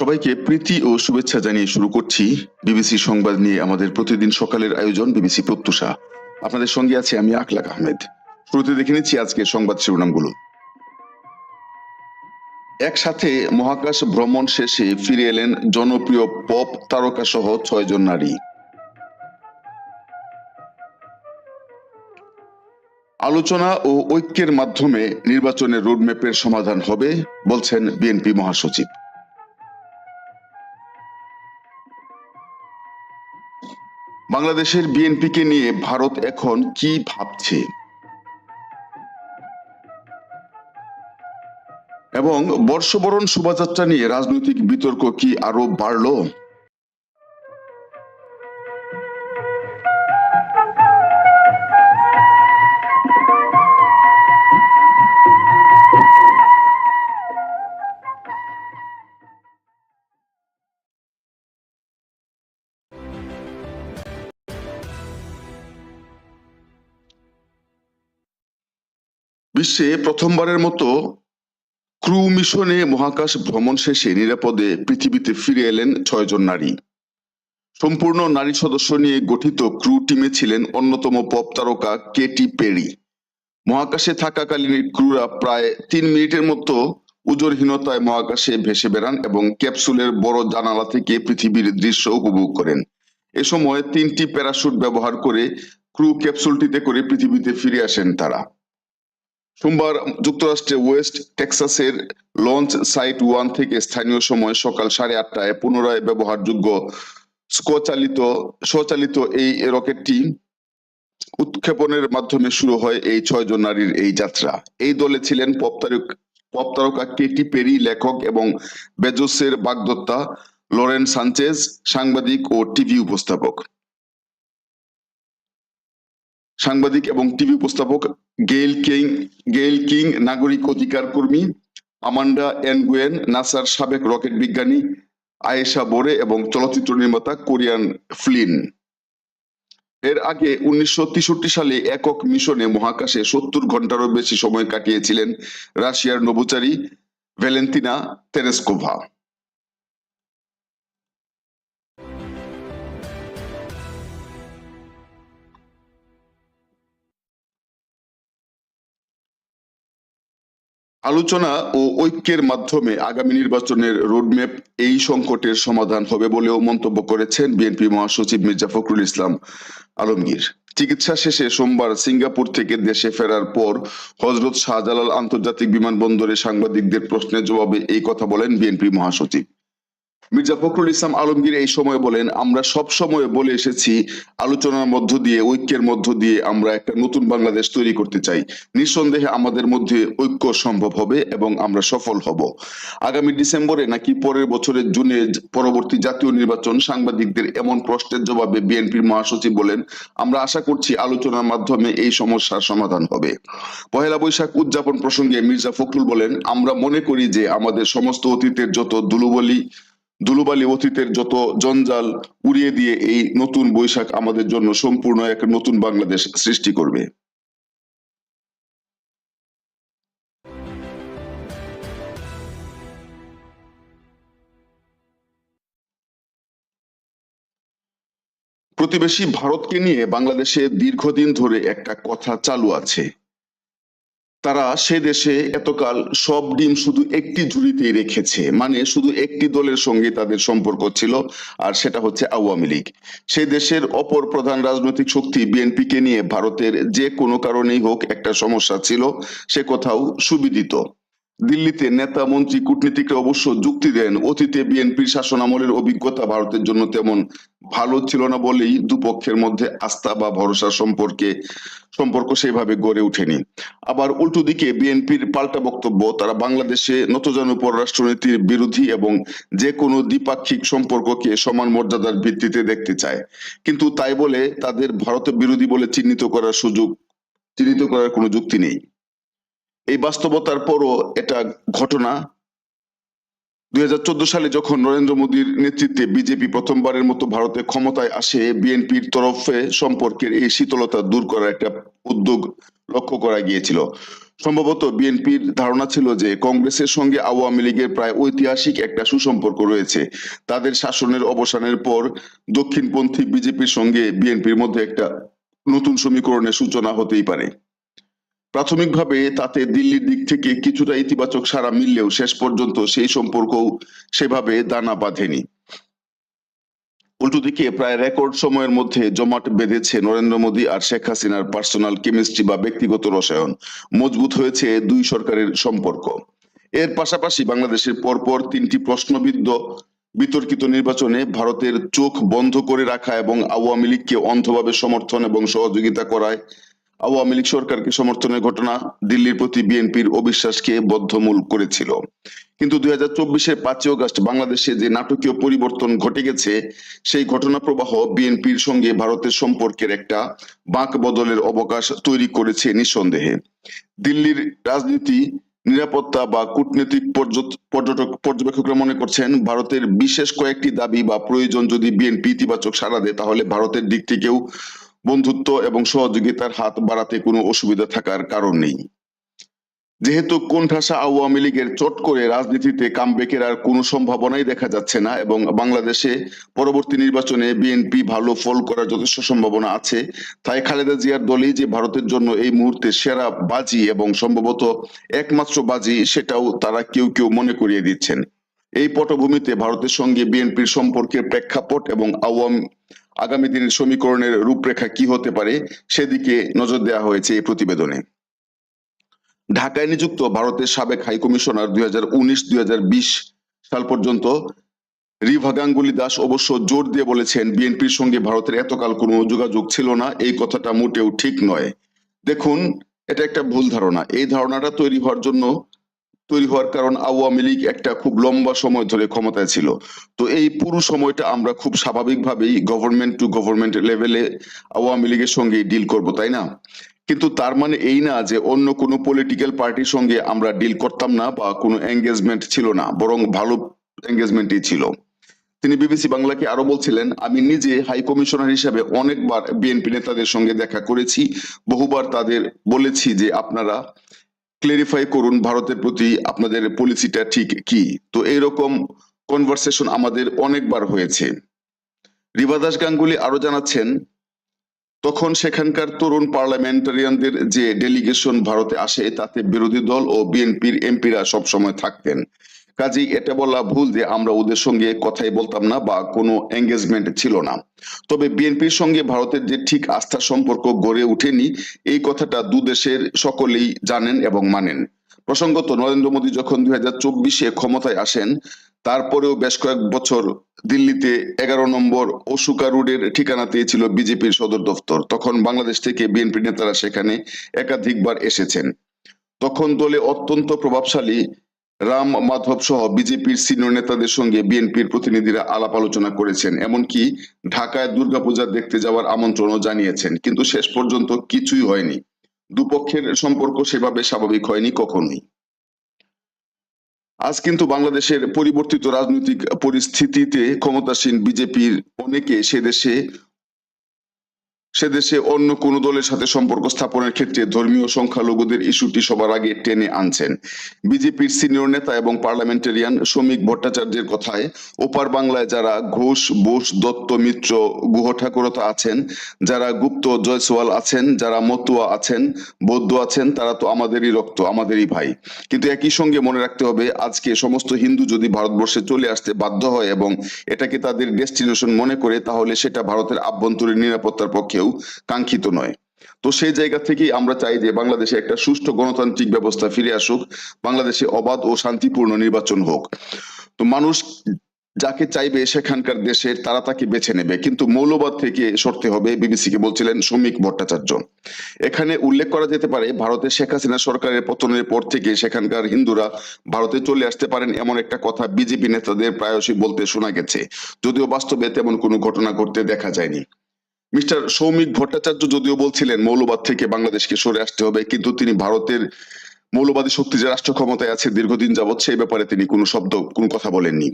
সবাইকে প্রীতি ও শুভেচ্ছা জানিয়ে শুরু করছি বিবিসি সংবাদ নিয়ে আমাদের প্রতিদিন সকালের আয়োজন বিবিসি প্রত্যুষা। আপনাদের সঙ্গে আছে আমি আকলাক আহমেদ। শুরুতে দেখে নিচ্ছি আজকের সংবাদ শিরোনামগুলো। একসাথে মহাকাশ ভ্রমণ শেষে ফিরে এলেন জনপ্রিয় পপ তারকা সহ ছয়জন নারী। আলোচনা ও ঐক্যের মাধ্যমে নির্বাচনের রোডম্যাপের সমাধান হবে, বলছেন বিএনপি মহাসচিব। বাংলাদেশের বিএনপিকে নিয়ে ভারত এখন কি ভাবছে? এবং বর্ষবরণ শোভাযাত্রা নিয়ে রাজনৈতিক বিতর্ক কি আরও বাড়লো? বিশ্বে প্রথমবারের মতো ক্রু মিশনে মহাকাশ ভ্রমণ শেষে নিরাপদে পৃথিবীতে ফিরে এলেন ছয়জন নারী। সম্পূর্ণ নারী সদস্য নিয়ে গঠিত ক্রু টিমে ছিলেন অন্যতম পপ তারকা কেটি পেরি। মহাকাশে থাকাকালীন ক্রুরা প্রায় তিন মিনিটের মতো উজরহীনতায় মহাকাশে ভেসে বেড়ান এবং ক্যাপসুলের বড় জানালা থেকে পৃথিবীর দৃশ্য উপভোগ করেন। এ সময় তিনটি প্যারাশুট ব্যবহার করে ক্রু ক্যাপসুলটিতে করে পৃথিবীতে ফিরে আসেন তারা। সোমবার যুক্তরাষ্ট্রে ওয়েস্ট টেক্সাসের লঞ্চ সাইট ওয়ান থেকে স্থানীয় সময় সকাল সাড়ে আটটায় পুনরায় ব্যবহারযোগ্য স্বচালিত স্বচালিত এই রকেটটি উৎক্ষেপণের মাধ্যমে শুরু হয় এই ছয়জন নারীর এই যাত্রা। এই দলে ছিলেন পপ তারক- পপ তারকা কেটি পেরি, লেখক এবং বেজোসের বাগদত্তা, লরেন সানচেজ, সাংবাদিক ও টিভি উপস্থাপক। সাংবাদিক এবং টিভি উপস্থাপক গেইল কিং গেইল কিং, নাগরিক অধিকার কর্মী আমান্ডা এনগুয়েন, নাসার সাবেক রকেট বিজ্ঞানী আয়েশা বোরে এবং চলচ্চিত্র নির্মাতা কোরিয়ান ফ্লিন। এর আগে উনিশশো তেষট্টি সালে একক মিশনে মহাকাশে সত্তর ঘন্টারও বেশি সময় কাটিয়েছিলেন রাশিয়ার নভোচারী ভ্যালেন্তিনা তেরেস্কোভা। আলোচনা ও ঐক্যের মাধ্যমে আগামী নির্বাচনের রোডম্যাপ এই সংকটের সমাধান হবে বলেও মন্তব্য করেছেন বিএনপি মহাসচিব মির্জা ফখরুল ইসলাম আলমগীর। চিকিৎসা শেষে সোমবার সিঙ্গাপুর থেকে দেশে ফেরার পর হজরত শাহজালাল আন্তর্জাতিক বিমানবন্দরে সাংবাদিকদের প্রশ্নের জবাবে এই কথা বলেন বিএনপি মহাসচিব। মির্জা ফখরুল ইসলাম আলমগীর এই সময় বলেন, আমরা সব সময় বলে এসেছি, আলোচনার মধ্য দিয়ে, ঐক্যের মধ্য দিয়ে আমরা একটা নতুন বাংলাদেশ তৈরি করতে চাই। নিঃসন্দেহে আমাদের মধ্যে ঐক্য সম্ভব হবে এবং আমরা সফল হব। আগামী ডিসেম্বরে নাকি পরের বছরের জুনে পরবর্তী জাতীয় নির্বাচন, সাংবাদিকদের এমন প্রশ্নের জবাবে বিএনপির মহাসচিব বলেন, আমরা আশা করছি আলোচনার মাধ্যমে এই সমস্যার সমাধান হবে। পহেলা বৈশাখ উদযাপন প্রসঙ্গে মির্জা ফখরুল বলেন, আমরা মনে করি যে আমাদের সমস্ত অতীতের যত দুলুবলি দুলুবালি অতীতের যত জঞ্জাল উড়িয়ে দিয়ে এই নতুন বৈশাখ আমাদের জন্য সম্পূর্ণ এক নতুন বাংলাদেশ সৃষ্টি করবে। প্রতিবেশী ভারতকে নিয়ে বাংলাদেশে দীর্ঘদিন ধরে একটা কথা চালু আছে। তারা সে দেশে এতকাল সব ডিম শুধু একটি ঝুড়িতেই রেখেছে। মানে শুধু একটি দলের সঙ্গে তাদের সম্পর্ক ছিল, আর সেটা হচ্ছে আওয়ামী লীগ। সে দেশের অপর প্রধান রাজনৈতিক শক্তি বিএনপিকে নিয়ে ভারতের যে কোনো কারণেই হোক একটা সমস্যা ছিল, সে কোথাও সুবিদিত। দিল্লিতে নেতা, মন্ত্রী, কূটনীতিকরা অবশ্য যুক্তি দেন। অতীতে বিএনপির শাসনামলের অভিজ্ঞতা ভারতের জন্য তেমন ভালো ছিল না বলেই দুপক্ষের মধ্যে আস্থা বা ভরসা সম্পর্কে, সম্পর্ক সেভাবে গড়ে ওঠেনি। আবার উল্টো দিকে বিএনপির পাল্টা বক্তব্য, তারা বাংলাদেশে নতজানু পররাষ্ট্রনীতির বিরোধী এবং যে কোনো দ্বিপাক্ষিক সম্পর্ককে সমান মর্যাদার ভিত্তিতে দেখতে চায়। কিন্তু তাই বলে তাদের ভারত বিরোধী বলে চিহ্নিত করার সুযোগ, চিহ্নিত করার কোনো যুক্তি নেই। এই বাস্তবতার পরও এটা ঘটনা। দুই হাজার চোদ্দ সালে যখন নরেন্দ্র মোদীর নেতৃত্বে বিজেপি প্রথমবারের মতো ভারতে ক্ষমতায় আসে, বিএনপির তরফে সম্পর্কের এই শীতলতা দূর করার একটা উদ্যোগ লক্ষ্য করা গিয়েছিল। সম্ভবত বিএনপির ধারণা ছিল যে কংগ্রেসের সঙ্গে আওয়ামী লীগের প্রায় ঐতিহাসিক একটা সুসম্পর্ক রয়েছে। তাদের শাসনের অবসানের পর দক্ষিণপন্থী বিজেপির সঙ্গে বিএনপির মধ্যে একটা নতুন সমীকরণের সূচনা হতেই পারে। প্রাথমিকভাবে তাতে দিল্লির দিক থেকে কিছুটা ইতিবাচক সাড়া মিললেও শেষ পর্যন্ত সেই সম্পর্কও সেভাবে দানা বাঁধেনি। উল্টো দিকে প্রায় রেকর্ড সময়ের মধ্যে জমাট বেঁধেছে নরেন্দ্র মোদী আর শেখ হাসিনার পার্সোনাল কেমিস্ট্রি বা ব্যক্তিগত রসায়ন। মজবুত হয়েছে দুই সরকারের সম্পর্ক। এর পাশাপাশি বাংলাদেশের পরপর তিনটি প্রশ্নবিদ্ধ বিতর্কিত নির্বাচনে ভারতের চোখ বন্ধ করে রাখা এবং আওয়ামী লীগকে অন্ধভাবে সমর্থন এবং সহযোগিতা করায় আওয়ামী লীগ সরকারকে সমর্থনের ঘটনা দিল্লির প্রতি বিএনপির অবিশ্বাসকে বদ্ধমূল করেছিল। কিন্তু দুই হাজার চব্বিশের পাঁচই অগস্ট বাংলাদেশে যে নাটকীয় পরিবর্তন ঘটে গেছে, সেই ঘটনা প্রবাহ বিএনপির সঙ্গে ভারতের সম্পর্কের একটা বাঁক বদলের অবকাশ তৈরি করেছে নিঃসন্দেহে। দিল্লির রাজনীতি, নিরাপত্তা বা কূটনৈতিক পর্যট- পর্যটক, পর্যবেক্ষকরা মনে করছেন ভারতের বিশেষ কয়েকটি দাবি বা প্রয়োজন যদি বিএনপি ইতিবাচক সাড়া দেয়, তাহলে ভারতের দিক থেকেও বন্ধুত্ব এবং সহযোগিতার হাত বাড়াতে কোনো অসুবিধা থাকার কারণ নেই। যেহেতু কোণঠাসা আওয়ামী লীগের চট করে রাজনীতিতে কামবেকের আর কোনো সম্ভাবনাই দেখা যাচ্ছে না এবং বাংলাদেশে পরবর্তী নির্বাচনে বিএনপি ভালো ফল করার যথেষ্ট সম্ভাবনা আছে, তাই খালেদা জিয়ার দলই যে ভারতের জন্য এই মুহূর্তে সেরা বাজি এবং সম্ভবত একমাত্র বাজি সেটাও তারা কেউ কেউ মনে করিয়ে দিচ্ছেন। এই পটভূমিতে ভারতের সঙ্গে বিএনপির সম্পর্কের প্রেক্ষাপট এবং আওয়াম আগামী দিনের সমীকরণের রূপরেখা কি হতে পারে সেদিকে নজর দেওয়া হয়েছে এই প্রতিবেদনে। ঢাকায় নিযুক্ত ভারতের সাবেক হাই কমিশনার দুই হাজার সাল পর্যন্ত রিভা গাঙ্গুলি দাস অবশ্য জোর দিয়ে বলেছেন, বিএনপির সঙ্গে ভারতের এতকাল কোনো যোগাযোগ ছিল না, এই কথাটা মোটেও ঠিক নয়। দেখুন, এটা একটা ভুল ধারণা। এই ধারণাটা তৈরি হওয়ার জন্য তৈরি হওয়ার কারণ আওয়ামী লীগ একটা খুব লম্বা সময় ধরে ক্ষমতায় ছিল। তো এই পুরো সময়টা আমরা খুব স্বাভাবিকভাবেই গভর্নমেন্ট টু গভর্নমেন্ট লেভেলে আওয়ামী লীগের সঙ্গে ডিল করব, তাই না? কিন্তু তার মানে এই না যে অন্য কোনো পলিটিক্যাল পার্টির সঙ্গে আমরা ডিল করতাম না বা কোনো এঙ্গেজমেন্ট ছিল না, বরং ভালো এঙ্গেজমেন্টই ছিল। তিনি বিবিসি বাংলাকে আরও বলছিলেন, আমি নিজে হাই কমিশনার হিসেবে অনেকবার বিএনপি নেতাদের সঙ্গে দেখা করেছি, বহুবার তাদের বলেছি যে আপনারা ক্লেরিফাই করুন ভারতের প্রতি আপনাদের পলিসিটা ঠিক কি? তো এইরকম কনভারসেশন আমাদের অনেকবার হয়েছে। রিবা দাস গাঙ্গুলি আরও জানাচ্ছেন, তখন সেখানকার তরুণ পার্লামেন্টারিয়ানদের যে ডেলিগেশন ভারতে আসে, তাতে বিরোধী দল ও বিএনপির এমপিরা সবসময় থাকতেন। কাজেই এটা বলা ভুল যে আমরা ওদের সঙ্গে কথাই বলতাম না বা কোনো এঙ্গেজমেন্ট ছিল না। তবে বিএনপির সঙ্গে ভারতের যে ঠিক আস্থার সম্পর্ক গড়ে ওঠেনি, এই কথাটা দু দেশের সকলেই জানেন এবং মানেন। প্রসঙ্গত নরেন্দ্র মোদী যখন দুই হাজার চব্বিশে ক্ষমতায় আসেন, তারপরেও বেশ কয়েক বছর দিল্লিতে এগারো নম্বর ওসুকা রোডের ঠিকানাতে ছিল বিজেপির সদর দফতর। তখন বাংলাদেশ থেকে বিএনপি নেতারা সেখানে একাধিকবার এসেছেন। তখন দলে অত্যন্ত প্রভাবশালী রাম মাধব সহ বিজেপির সিনিয়র নেতাদের সঙ্গে বিএনপির প্রতিনিধিরা আলাপ আলোচনা করেছেন, এমনকি ঢাকায় দুর্গাপূজা দেখতে যাওয়ার আমন্ত্রণও জানিয়েছেন, কিন্তু শেষ পর্যন্ত কিছুই হয়নি। দুপক্ষের সম্পর্ক সেভাবে স্বাভাবিক হয়নি কখনোই। আজ কিন্তু বাংলাদেশের পরিবর্তিত রাজনৈতিক পরিস্থিতিতে ক্ষমতাসীন বিজেপির অনেকে সে দেশে সে দেশে অন্য কোন দলের সাথে সম্পর্ক স্থাপনের ক্ষেত্রে ধর্মীয় সংখ্যালঘুদের ইস্যুটি সবার আগে টেনে আনছেন। বিজেপির সিনিয়র নেতা এবং পার্লামেন্টারিয়ান শ্রমিক ভট্টাচার্যের কথায়, ওপার বাংলায় যারা ঘোষ, বোস, দত্ত, মিত্র গুহ ঠাকুরতা আছেন, যারা গুপ্ত, জয়সওয়াল আছেন, যারা মতুয়া আছেন, বৌদ্ধ আছেন, তারা তো আমাদেরই রক্ত, আমাদেরই ভাই। কিন্তু একই সঙ্গে মনে রাখতে হবে, আজকে সমস্ত হিন্দু যদি ভারতবর্ষে চলে আসতে বাধ্য হয় এবং এটাকে তাদের ডেস্টিনেশন মনে করে, তাহলে সেটা ভারতের আভ্যন্তরীণ নিরাপত্তার পক্ষেও কাঙ্ক্ষিত নয়। তো সেই জায়গা থেকেই আমরা চাই যে বাংলাদেশে একটা সুষ্ঠু গণতান্ত্রিক ব্যবস্থা ফিরে আসুক, বাংলাদেশে অবাধ ও শান্তিপূর্ণ নির্বাচন হোক। তো মানুষ যাকে চাইবে সেখানকার দেশের, তারা তাকে বেছে নেবে। কিন্তু মৌলবাদ থেকে সরতে হবে বিবিসি কে বলছিলেন শ্রমিক ভট্টাচার্য। এখানে উল্লেখ করা যেতে পারে ভারতের শেখ হাসিনা সরকারের পতনের পর থেকে সেখানকার হিন্দুরা ভারতে চলে আসতে পারেন এমন একটা কথা বিজেপি নেতাদের প্রায়শই বলতে শোনা গেছে। যদিও বাস্তবে তেমন কোনো ঘটনা ঘটতে দেখা যায়নি। মিস্টার সৌমিক ভট্টাচার্য যদিও বলছিলেন মৌলবাদ থেকে বাংলাদেশকে সরে আসতে হবে, কিন্তু তিনি ভারতের মৌলবাদী শক্তি যে রাষ্ট্র ক্ষমতায় আছে, দীর্ঘদিন যাবৎ সেই ব্যাপারে তিনি কোনো শব্দ, কোনো কথা বলেননি।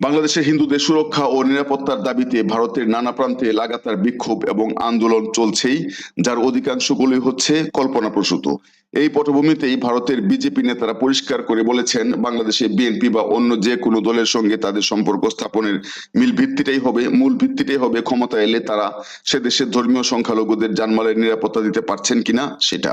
বাংলাদেশের হিন্দুদের সুরক্ষা ও নিরাপত্তার দাবিতে ভারতের নানা প্রান্তে লাগাতার বিক্ষোভ এবং আন্দোলন চলছেই, যার অধিকাংশগুলি হচ্ছে কল্পনাপ্রসূত। এই পটভূমিতেই ভারতের বিজেপি নেতারা পরিষ্কার করে বলেছেন, বাংলাদেশে বিএনপি বা অন্য যে কোনো দলের সঙ্গে তাদের সম্পর্ক স্থাপনের মিল ভিত্তিটাই হবে, মূল ভিত্তিটাই হবে ক্ষমতা এলে তারা সে দেশের ধর্মীয় সংখ্যালঘুদের জানমালের নিরাপত্তা দিতে পারছেন কিনা সেটা।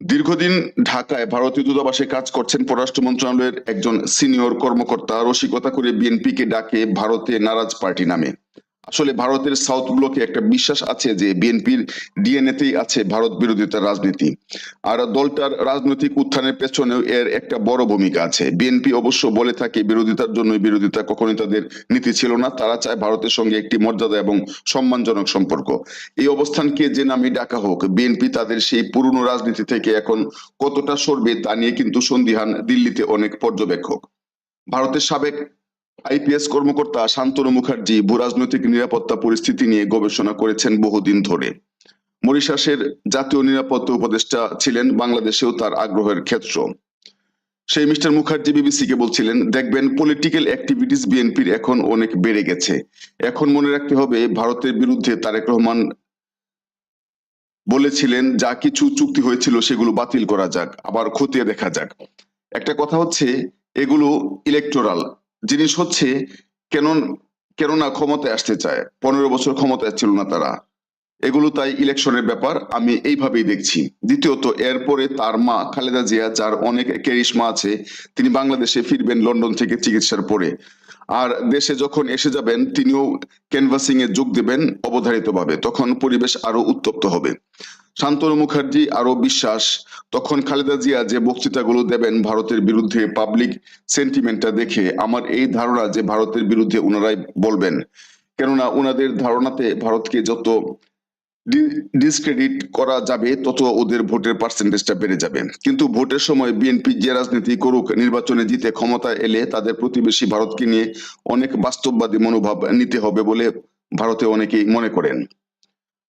দীর্ঘদিন ঢাকায় ভারতীয় দূতাবাসে কাজ করছেন পররাষ্ট্র মন্ত্রণালয়ের একজন সিনিয়র কর্মকর্তা। রসিকতা করে বিএনপিকে ডাকে ভারতে নারাজ পার্টি নামে। আসলে ভারতের সাউথ ব্লকে একটা বিশ্বাস আছে যে বিএনপির ডিএনএতেই আছে ভারত বিরোধিতার রাজনীতি। আর দলটার রাজনৈতিক উত্থানের পেছনেও এর একটা বড় ভূমিকা আছে। বিএনপি অবশ্য বলে থাকে বিরোধিতার জন্য বিরোধিতা কখনোই তাদের নীতি ছিল না। তারা চায় ভারতের সঙ্গে একটি মর্যাদা এবং সম্মানজনক সম্পর্ক। এই অবস্থানকে যে নামে ডাকা হোক, বিএনপি তাদের সেই পুরনো রাজনীতি থেকে এখন কতটা সরবে তা নিয়ে কিন্তু সন্দিহান দিল্লিতে অনেক পর্যবেক্ষক। ভারতের সাবেক আইপিএস কর্মকর্তা শান্তনু মুখার্জি ভূরাজনৈতিক নিরাপত্তা পরিস্থিতি নিয়ে গবেষণা করেছেন বহুদিন ধরে। মরিশাসের জাতীয় নিরাপত্তা উপদেষ্টা ছিলেন, বাংলাদেশেও তার আগ্রহের ক্ষেত্র। সেই মিস্টার মুখার্জি বিবিসিকে বলছিলেন, দেখবেন পলিটিক্যাল অ্যাক্টিভিটিস বিএনপির এখন অনেক বেড়ে গেছে। এখন মনে রাখতে হবে, ভারতের বিরুদ্ধে তারেক রহমান বলেছিলেন, যা কিছু চুক্তি হয়েছিল সেগুলো বাতিল করা যাক, আবার খতিয়ে দেখা যাক। একটা কথা হচ্ছে, এগুলো ইলেকটোরাল জিনিস হচ্ছে কেন কেননা ক্ষমতায় আসতে চায়, পনেরো বছর ক্ষমতায় ছিল না তারা। এগুলো তাই ইলেকশনের ব্যাপার, আমি এইভাবেই দেখছি। দ্বিতীয়ত, এরপরে তার মা খালেদা জিয়া, যার অনেক কেরিশমা আছে, তিনি বাংলাদেশে ফিরবেন লন্ডন থেকে চিকিৎসার পরে। আর দেশে যখন এসে যাবেন, তিনিও ক্যানভাসিং এ যোগ দেবেন অবধারিতভাবে। তখন পরিবেশ আরও উত্তপ্ত হবে। শান্তনু মুখার্জি, আরও বিশ্বাস। তখন খালেদা জিয়া যে বক্তৃতাগুলো দেবেন ভারতের বিরুদ্ধে পাবলিক সেন্টিমেন্টটা দেখে, আমার এই ধারণা যে ভারতের বিরুদ্ধে ওনারাই বলবেন। কেননা ওনাদের ধারণাতে ভারতকে যত ডিসক্রেডিট করা যাবে, তত ওদের ভোটের পার্সেন্টেজটা বেড়ে যাবে। কিন্তু ভোটের সময় বিএনপি যে রাজনীতি করুক, নির্বাচনে জিতে ক্ষমতায় এলে তাদের প্রতিবেশী ভারতকে নিয়ে অনেক বাস্তববাদী মনোভাব নিতে হবে বলে ভারতে অনেকেই মনে করেন।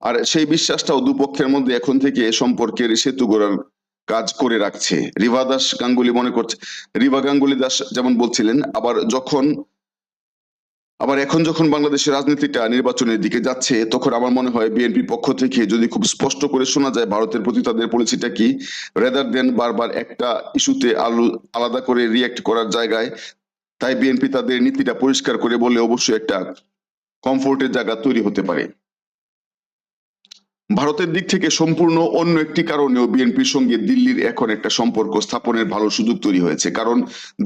আর সেই বিশ্বাসটাও দুপক্ষের মধ্যে এখন থেকে সম্পর্কের সেতু গড়ার কাজ করে রাখছে। রিভা দাস গাঙ্গুলি মনে করছে, রিভা গাঙ্গুলি দাস যেমন বলছিলেন, আবার যখন আবার এখন যখন বাংলাদেশের রাজনীতিটা নির্বাচনের দিকে যাচ্ছে, তখন আমার মনে হয় বিএনপি পক্ষ থেকে যদি খুব স্পষ্ট করে শোনা যায় ভারতের প্রতি তাদের পলিসিটা কি রেদার দেন বারবার একটা ইস্যুতে আলু, আলাদা করে রিয়েক্ট করার জায়গায়, তাই বিএনপি তাদের নীতিটা পরিষ্কার করে বলে অবশ্যই একটা কমফোর্টের জায়গা তৈরি হতে পারে। ভারতের দিক থেকে সম্পূর্ণ অন্য একটি কারণেও বিএনপির সঙ্গে দিল্লির এখন একটা সম্পর্ক স্থাপনের ভালো সুযোগ তৈরি হয়েছে, কারণ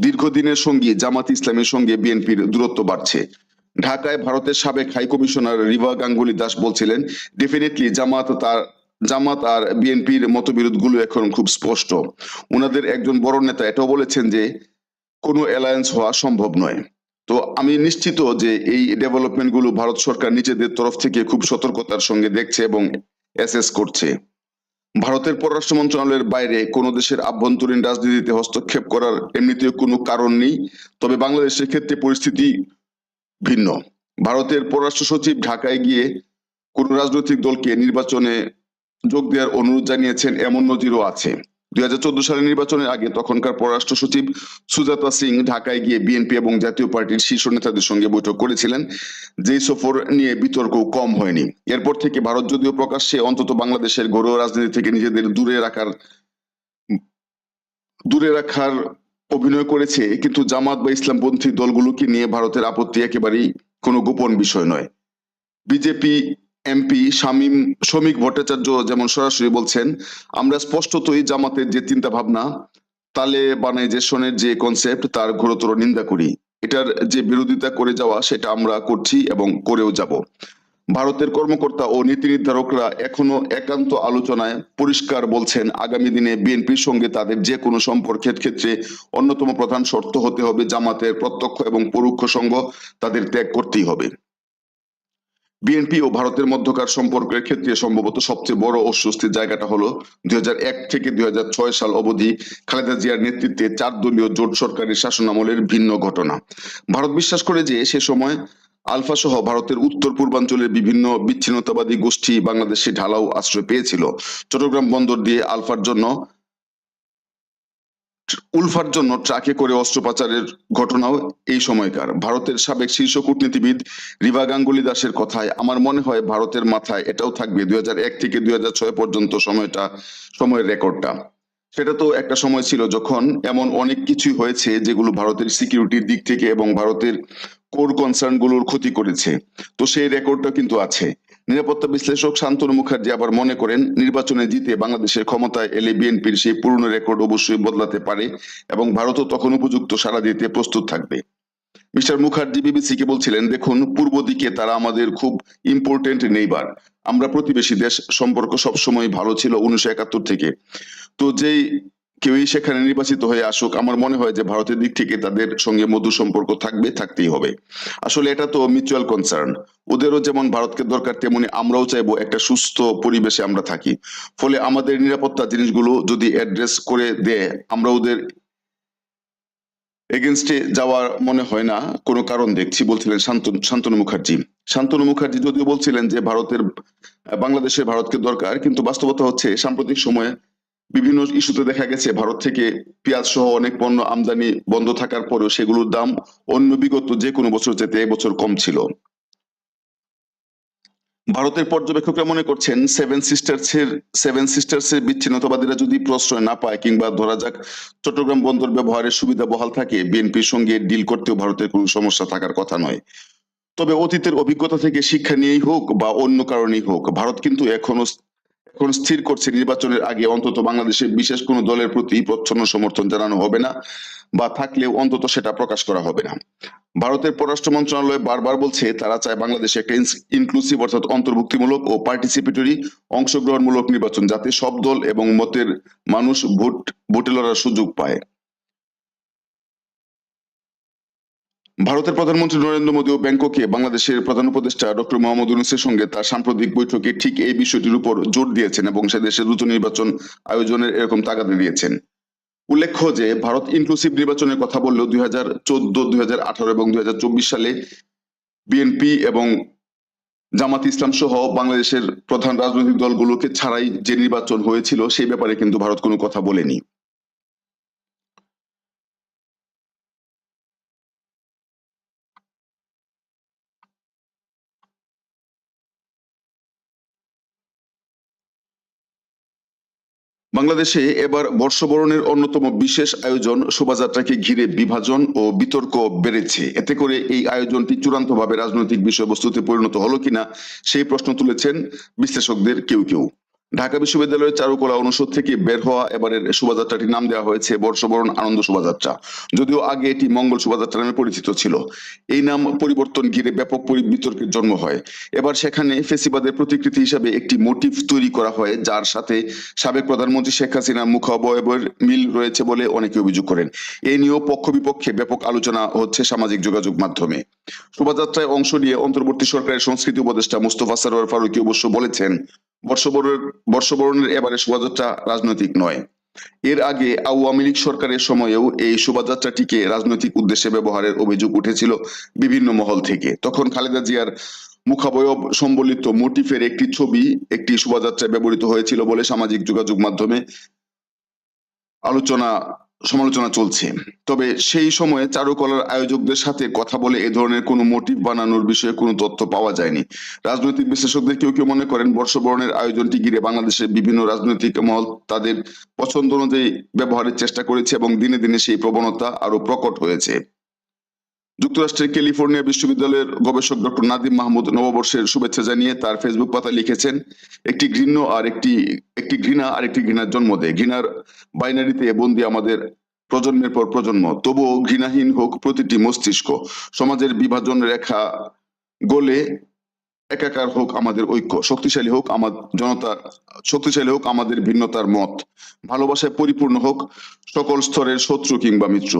দীর্ঘদিনের সঙ্গী জামাত ইসলামের সঙ্গে বিএনপির দূরত্ব বাড়ছে। ঢাকায় ভারতের সাবেক হাই কমিশনার রিভা গাঙ্গুলি দাস বলছিলেন ডেফিনেটলি জামাত তার, জামাত আর বিএনপির মতবিরোধগুলো এখন খুব স্পষ্ট। ওনাদের একজন বড় নেতা এটাও বলেছেন যে, কোনো অ্যালায়েন্স হওয়া সম্ভব নয়। তো আমি নিশ্চিত যে এই ডেভেলপমেন্টগুলো ভারত সরকার নিজেদের তরফ থেকে খুব সতর্কতার সঙ্গে দেখছে এবং অ্যাসেস করছে। ভারতের পররাষ্ট্র মন্ত্রণালয়ের বাইরে কোনো দেশের আভ্যন্তরীণ রাজনীতিতে হস্তক্ষেপ করার এমনিতেও কোনো কারণ নেই। তবে বাংলাদেশের ক্ষেত্রে পরিস্থিতি ভিন্ন। ভারতের পররাষ্ট্র সচিব ঢাকায় গিয়ে কোন রাজনৈতিক দলকে নির্বাচনে যোগ দেওয়ার অনুরোধ জানিয়েছেন এমন নজিরও আছে। দুই হাজার চোদ্দ সালের নির্বাচনের আগে তখনকার পররাষ্ট্র সচিব সুজাতা সিং ঢাকায় গিয়ে বিএনপি এবং জাতীয় পার্টির শীর্ষ নেতাদের সঙ্গে বৈঠক করেছিলেন। যেই সফর নিয়ে বিতর্ক কম হয়নি। এরপর থেকে ভারত যদিও প্রকাশ্যে অন্তত বাংলাদেশের ঘরোয়া রাজনীতি থেকে নিজেদের দূরে রাখার দূরে রাখার অভিনয় করেছে, কিন্তু জামাত বা ইসলামপন্থী দলগুলোকে নিয়ে ভারতের আপত্তি একেবারেই কোনো গোপন বিষয় নয়। বিজেপি, এমপি, শামীম, শ্রমিক ভট্টাচার্য যেমন সরাসরি বলছেন, আমরা স্পষ্টতই জামাতের যে চিন্তা ভাবনা তালেবানাইজেশনের যে কনসেপ্ট তার ঘোরতর নিন্দা করি। এটার যে বিরোধিতা করে যাওয়া, সেটা আমরা করছি এবং করেও যাব। ভারতের কর্মকর্তা ও নীতি নির্ধারকরা এখনও একান্ত আলোচনায় পরিষ্কার বলছেন, আগামী দিনে বিএনপির সঙ্গে তাদের যে কোনো সম্পর্কের ক্ষেত্রে অন্যতম প্রধান শর্ত হতে হবে জামাতের প্রত্যক্ষ এবং পরোক্ষ সঙ্গ তাদের ত্যাগ করতেই হবে। বিএনপি ও ভারতের মধ্যকার সম্পর্কের ক্ষেত্রে সম্ভবত সবচেয়ে বড় অস্বস্তির জায়গাটা হলো দুই হাজার এক থেকে দুই হাজার ছয় সাল অবধি খালেদা জিয়ার নেতৃত্বে চার দলীয় জোট সরকারের শাসনামলের ভিন্ন ঘটনা। ভারত বিশ্বাস করে যে সে সময় আলফা সহ ভারতের উত্তর পূর্বাঞ্চলের বিভিন্ন বিচ্ছিন্নতাবাদী গোষ্ঠী বাংলাদেশে ঢালাও আশ্রয় পেয়েছিল। চট্টগ্রাম বন্দর দিয়ে আলফার জন্য, উলফার জন্য ট্রাকে করে অস্ত্র পাচারের ঘটনাও এই সময়কার। ভারতের সাবেক শীর্ষ কূটনীতিবিদ রিভা গাঙ্গুলি দাসের কথায়, আমার মনে হয় ভারতের মাথায় এটাও থাকবে দুই থেকে দুই হাজার ছয় পর্যন্ত সময়টা, সময়ের রেকর্ডটা। সেটা তো একটা সময় ছিল যখন এমন অনেক কিছুই হয়েছে যেগুলো ভারতের সিকিউরিটির দিক থেকে এবং ভারতের কোর কনসার্নগুলোর ক্ষতি করেছে। তো সেই রেকর্ডটা কিন্তু আছে। নিরাপত্তা বিশ্লেষক শান্তনু মুখার্জি আবার মনে করেন, নির্বাচনে জিতে বাংলাদেশের ক্ষমতায় এলে বিএনপির সেই পুরনো রেকর্ড অবশ্যই বদলাতে পারে এবং ভারতও তখন উপযুক্ত সাড়া দিতে প্রস্তুত থাকবে। মিস্টার মুখার্জি বিবিসি কে বলছিলেন, দেখুন, পূর্ব দিকে তারা আমাদের খুব ইম্পর্টেন্ট নেইবার আমরা প্রতিবেশী দেশ, সম্পর্ক সবসময় ভালো ছিল উনিশশো একাত্তর থেকে। তো যেই কেউই সেখানে নির্বাচিত হয়ে আসুক, আমার মনে হয় যে ভারতের দিক থেকে তাদের সঙ্গে মধু সম্পর্ক থাকবে, থাকতেই হবে। আসলে এটা তো মিউচুয়াল কনসার্ন ওদেরও যেমন ভারতকে দরকার, তেমনি আমরাও চাইব একটা সুস্থ পরিবেশে আমরা থাকি। ফলে আমাদের নিরাপত্তা জিনিসগুলো যদি অ্যাড্রেস করে দেয়, আমরা ওদের এগেনস্টে যাওয়ার মনে হয় না। কোনো কারণ দেখছি, বলছিলেন শান্তনু শান্তনু মুখার্জি। শান্তনু মুখার্জি যদিও বলছিলেন যে ভারতের, বাংলাদেশের ভারতকে দরকার, কিন্তু বাস্তবতা হচ্ছে সাম্প্রতিক সময়ে বিভিন্ন ইস্যুতে দেখা গেছে, ভারত থেকে পেঁয়াজ সহ অনেক পণ্য আমদানি বন্ধ থাকার পরেও সেগুলোর দাম অন্য বিগত যে কোনো বছর যেতে এবছর কম ছিল। ভারতের পর্যবেক্ষকরা মনে করছেন, সেভেন সিস্টার্স এর সেভেন সিস্টার্স এর বিচ্ছিন্নতাবাদীরা যদি প্রশ্রয় না পায় কিংবা ধরা যাক চট্টগ্রাম বন্দর ব্যবহারের সুবিধা বহাল থাকে, বিএনপির সঙ্গে ডিল করতেও ভারতের কোনো সমস্যা থাকার কথা নয়। তবে অতীতের অভিজ্ঞতা থেকে শিক্ষা নিয়েই হোক বা অন্য কারণেই হোক, ভারত কিন্তু এখনও এখন স্থির করছে নির্বাচনের আগে অন্তত বাংলাদেশের বিশেষ কোনো দলের প্রতি প্রচ্ছন্ন সমর্থন জানানো হবে না বা থাকলেও অন্তত সেটা প্রকাশ করা হবে না। ভারতের পররাষ্ট্র মন্ত্রণালয় বারবার বলছে তারা চায় বাংলাদেশে একটা ইনক্লুসিভ অর্থাৎ অন্তর্ভুক্তিমূলক ও পার্টিসিপেটরি অংশগ্রহণমূলক নির্বাচন যাতে সব দল এবং মতের মানুষ ভোট ভোটে লড়ার সুযোগ পায়। ভারতের প্রধানমন্ত্রী নরেন্দ্র মোদী ও ব্যাংককে বাংলাদেশের প্রধান উপদেষ্টা ডক্টর মোহাম্মদ ইউনুসের সঙ্গে তার সাম্প্রতিক বৈঠকে ঠিক এই বিষয়টির উপর জোর দিয়েছেন এবং সে দেশে দ্রুত নির্বাচন আয়োজনের এরকম তাগাদা দিয়েছেন। উল্লেখ্য যে ভারত ইনক্লুসিভ নির্বাচনের কথা বললেও দুই হাজার চোদ্দ, দুই হাজার আঠারো এবং দুই হাজার চব্বিশ সালে বিএনপি এবং জামাত ইসলাম সহ বাংলাদেশের প্রধান রাজনৈতিক দলগুলোকে ছাড়াই যে নির্বাচন হয়েছিল সেই ব্যাপারে কিন্তু ভারত কোনো কথা বলেনি। বাংলাদেশে এবার বর্ষবরণের অন্যতম বিশেষ আয়োজন শোভাযাত্রাকে ঘিরে বিভাজন ও বিতর্ক বেড়েছে। এতে করে এই আয়োজনটি চূড়ান্তভাবে রাজনৈতিক বিষয়বস্তুতে পরিণত হলো কিনা, সেই প্রশ্ন তুলেছেন বিশ্লেষকদের কেউ কেউ। ঢাকা বিশ্ববিদ্যালয়ের চারুকলা অনুষদ থেকে বের হওয়া এবারের শোভাযাত্রাটির নাম দেওয়া হয়েছে বর্ষবরণ আনন্দ শোভাযাত্রা। যদিও আগে এটি মঙ্গল শোভাযাত্রা নামে পরিচিত ছিল। এই নাম পরিবর্তন ঘিরে ব্যাপক বিতর্কের জন্ম হয়। এবার সেখানে ফেসিবাদের প্রতিকৃতি হিসাবে একটি মোটিভ তৈরি করা হয়, যার সাথে সাবেক প্রধানমন্ত্রী শেখ হাসিনা মুখাবয়বের মিল রয়েছে বলে অনেকে অভিযোগ করেন। এ নিয়েও পক্ষ বিপক্ষে ব্যাপক আলোচনা হচ্ছে সামাজিক যোগাযোগ মাধ্যমে। শোভাযাত্রায় অংশ নিয়ে অন্তর্বর্তী সরকারের সংস্কৃতি উপদেষ্টা মুস্তফা সরোয়ার ফারুকি অবশ্য বলেছেন বর্ষবরণের বর্ষবরণের এবারে শোভাযাত্রা রাজনৈতিক নয়। এর আগে আওয়ামী লীগ সরকারের সময়েও এই শোভাযাত্রাটিকে রাজনৈতিক উদ্দেশ্যে ব্যবহারের অভিযোগ উঠেছিল বিভিন্ন মহল থেকে। তখন খালেদা জিয়ার মুখাবয়ব সম্বলিত মোটিফের একটি ছবি একটি শোভাযাত্রায় ব্যবহৃত হয়েছিল বলে সামাজিক যোগাযোগ মাধ্যমে আলোচনা সমালোচনা চলছে। তবে সেই সময়ে চারুকলার আয়োজকদের সাথে কথা বলে এ ধরনের কোনো মোটিভ বানানোর বিষয়ে কোনো তথ্য পাওয়া যায়নি। রাজনৈতিক বিশ্লেষকদের কেউ কেউ মনে করেন, বর্ষবরণের আয়োজনটি ঘিরে বাংলাদেশের বিভিন্ন রাজনৈতিক মহল তাদের পছন্দ অনুযায়ী ব্যবহারের চেষ্টা করেছে এবং দিনে দিনে সেই প্রবণতা আরও প্রকট হয়েছে। যুক্তরাষ্ট্রের ক্যালিফোর্নিয়া বিশ্ববিদ্যালয়ের গবেষক ডক্টর নাদিম মাহমুদ নববর্ষের শুভেচ্ছা জানিয়ে তার ফেসবুক পাতায় লিখেছেন, একটি ঘৃণ্য আর একটি একটি ঘৃণা আর একটি ঘৃণার জন্ম দেয়। ঘৃণার বাইনারিতে বন্দি আমাদের প্রজন্মের পর প্রজন্ম। তবুও ঘৃণাহীন হোক প্রতিটি মস্তিষ্ক। সমাজের বিভাজন রেখা গলে একাকার হোক আমাদের ঐক্য। শক্তিশালী হোক আমার জনতার, শক্তিশালী হোক আমাদের ভিন্নতার মত। ভালোবাসায় পরিপূর্ণ হোক সকল স্তরের শত্রু কিংবা মিত্র।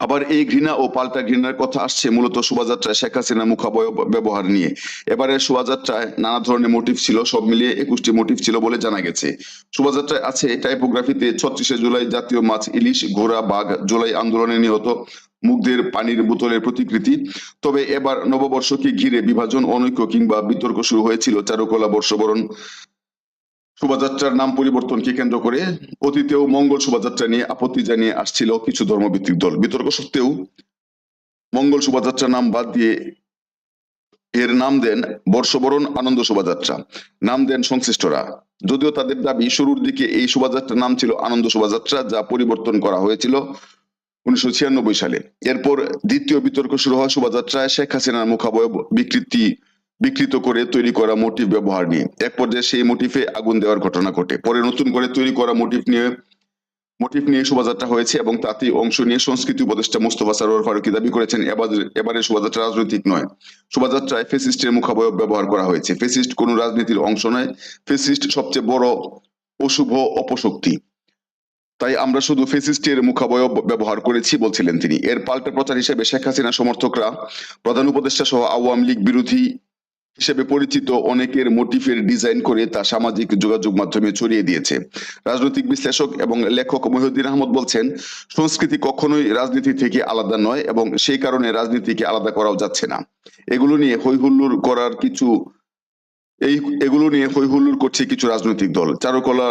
আবার এই ঘৃণা ও পাল্টা ঘৃণার কথা আসছে মূলত শোভাযাত্রায় শেখ হাসিনা মুখাবয়ব ব্যবহার নিয়ে। এবারে শোভাযাত্রায় নানা ধরনের মোটিভ ছিল, সব মিলিয়ে একুশটি মোটিভ ছিল বলে জানা গেছে। শোভাযাত্রায় আছে টাইপোগ্রাফিতে ছত্রিশে জুলাই জাতীয় মাছ ইলিশ, ঘোড়া, বাঘ, জুলাই আন্দোলনে নিহত মুগ্ধের পানির বোতলের প্রতিকৃতি। তবে এবার নববর্ষকে ঘিরে বিভাজন, অনৈক্য কিংবা বিতর্ক শুরু হয়েছিল চারুকলা বর্ষবরণ। শোভাযাত্রার নাম পরিবর্তনকে কেন্দ্র করে অতীতেও মঙ্গল শোভাযাত্রা নিয়ে আপত্তি জানিয়ে আসছিল কিছু ধর্মভিত্তিক দল। বিতর্ক সত্ত্বেও মঙ্গল শোভাযাত্রার নাম বাদ দিয়ে এর নাম দেন বর্ষবরণ আনন্দ শোভাযাত্রা। নাম দেন সংশ্লিষ্টরা। যদিও তাদের দাবি শুরুর দিকে এই শোভাযাত্রার নাম ছিল আনন্দ শোভাযাত্রা, যা পরিবর্তন করা হয়েছিল উনিশশো ছিয়ানব্বই সালে। এরপর দ্বিতীয় বিতর্ক শুরু হয় শোভাযাত্রায় শেখ হাসিনার মুখাবয়ব বিকৃতি বিকৃত করে তৈরি করা মোটিভ ব্যবহার নিয়ে। এক পর্যায়ে সেই মোটিফে আগুন দেওয়ার ঘটনা ঘটে। পরে নতুন করে তৈরি করা মোটিভ নিয়ে মোটিভ নিয়ে শোভাযাত্রা হয়েছে এবং তাতে অংশ নিয়ে সংস্কৃতি উপদেষ্টা মোস্তফা সারোয়ার ফারুকি দাবি করেছেন, এবার এবারে শোভাযাত্রা রাজনৈতিক নয়। শোভাযাত্রায় ফেসিস্টের মুখাবয়ব ব্যবহার করা হয়েছে। ফেসিস্ট কোনো রাজনীতির অংশ নয়। ফেসিস্ট সবচেয়ে বড় অশুভ অপশক্তি। তাই আমরা শুধু ফেসিস্টের মুখাবয়ব ব্যবহার করেছি, বলছিলেন তিনি। এর পাল্টা প্রচার হিসেবে শেখ হাসিনা সমর্থকরা, প্রধান উপদেষ্টা সহ আওয়ামী লীগ বিরোধী হিসেবে পরিচিত অনেকের মোটিফের ডিজাইন করে তা সামাজিক যোগাযোগ মাধ্যমে ছড়িয়ে দিয়েছে। রাজনৈতিক বিশ্লেষক এবং লেখক মহিউদ্দিন আহমদ বলছেন, সংস্কৃতি কখনোই রাজনীতি থেকে আলাদা নয় এবং সেই কারণে রাজনীতিকে আলাদা করাও যাচ্ছে না। এগুলো নিয়ে হৈহুল্লোর করার কিছু, এই, এগুলো নিয়ে হৈহুল্লোর করছে কিছু রাজনৈতিক দল। চারুকলা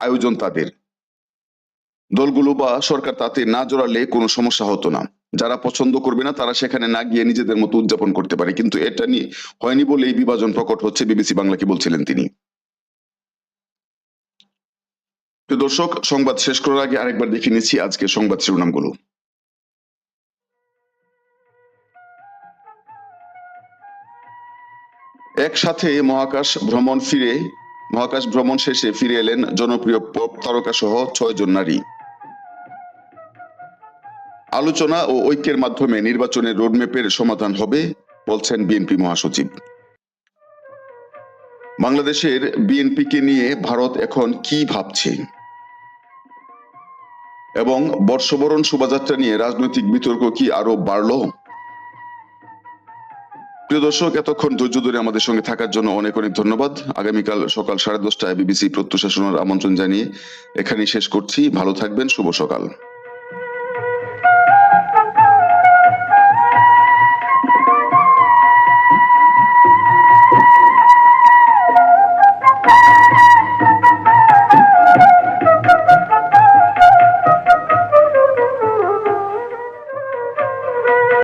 আয়োজন তাদের। দলগুলো বা সরকার তাতে না জড়ালে কোনো সমস্যা হতো না। যারা পছন্দ করবে না, তারা সেখানে না গিয়ে নিজেদের মতো উদযাপন করতে পারে। কিন্তু এটা নিয়ে হয়নি বলে এই বিভাজন প্রকট হচ্ছে বিবিসি বাংলাকে বলছিলেন তিনি। দর্শক, সংবাদ শেষ করার আগে আরেকবার দেখে নিচ্ছি আজকে সংবাদ শিরোনামগুলো। একসাথে মহাকাশ ভ্রমণ ফিরে, মহাকাশ ভ্রমণ শেষে ফিরে এলেন জনপ্রিয় পপ তারকা সহ ছয় জন নারী। আলোচনা ও ঐক্যের মাধ্যমে নির্বাচনের রোডম্যাপের সমাধান হবে, বলছেন বিএনপি মহাসচিব। বাংলাদেশের বিএনপিকে নিয়ে ভারত এখন কি ভাবছে? এবং বর্ষবরণ শোভাযাত্রা নিয়ে রাজনৈতিক বিতর্ক কি আরও বাড়লো? প্রিয় দর্শক, এতক্ষণ ধৈর্য ধরে আমাদের সঙ্গে থাকার জন্য অনেক অনেক ধন্যবাদ। আগামীকাল সকাল সাড়ে দশটায় বিবিসি প্রত্যুষা শোনার আমন্ত্রণ জানিয়ে এখানেই শেষ করছি। ভালো থাকবেন, শুভ সকাল।